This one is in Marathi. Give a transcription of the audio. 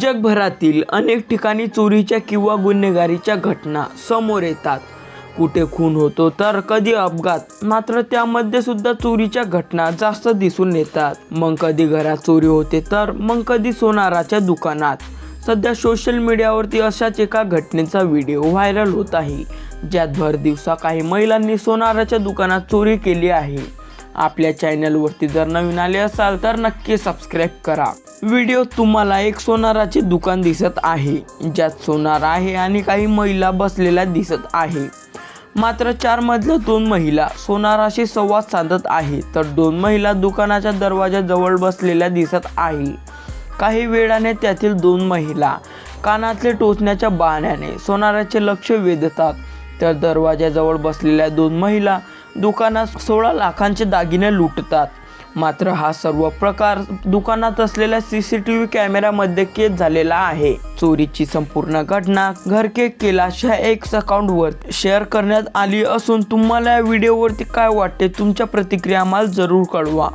जगभरातील अनेक ठिकाणी चोरीच्या किंवा गुन्हेगारीच्या घटना समोर येतात. कुठे खून होतो तर कधी अपघात मात्र त्यामध्ये सुद्धा चोरीच्या घटना जास्त दिसून येतात. मग कधी घरात चोरी होते तर मग कधी सोनाराच्या दुकानात. सध्या सोशल मीडियावरती अशाच एका घटनेचा व्हिडिओ व्हायरल होत आहे. ज्यात भर दिवसा काही महिलांनी सोनाराच्या दुकानात चोरी केली आहे. आपल्या चॅनलवरती जर नवीन आले असाल तर नक्की सबस्क्राईब करा. व्हिडिओ तुम्हाला एक सोनाराचे दुकान दिसत आहे. ज्यात सोनार आहे आणि काही महिला बसलेल्या दिसत आहे. मात्र चार मधल्या दोन महिला सोनाराशी संवाद साधत आहे. तर दोन महिला दुकानाच्या दरवाजाजवळ बसलेल्या दिसत आहे. काही वेळाने त्यातील दोन महिला कानातले टोचण्याच्या बहाण्याने सोनाराचे लक्ष वेधतात. तर दरवाजाजवळ बसलेल्या दोन महिला दुकानात सोळा लाखांचे दागिने लुटतात. मात्र हा सर्व प्रकार दुकानात असलेल्या सी सी टी व्ही कॅमेऱ्यामध्ये कैद झालेला आहे. चोरीची संपूर्ण घटना घरके ह्या एक्स अकाउंटवर शेअर करण्यात आली असून तुम्हाला या व्हिडिओवरती काय वाटते? तुमच्या प्रतिक्रिया आम्हाला जरूर कळवा.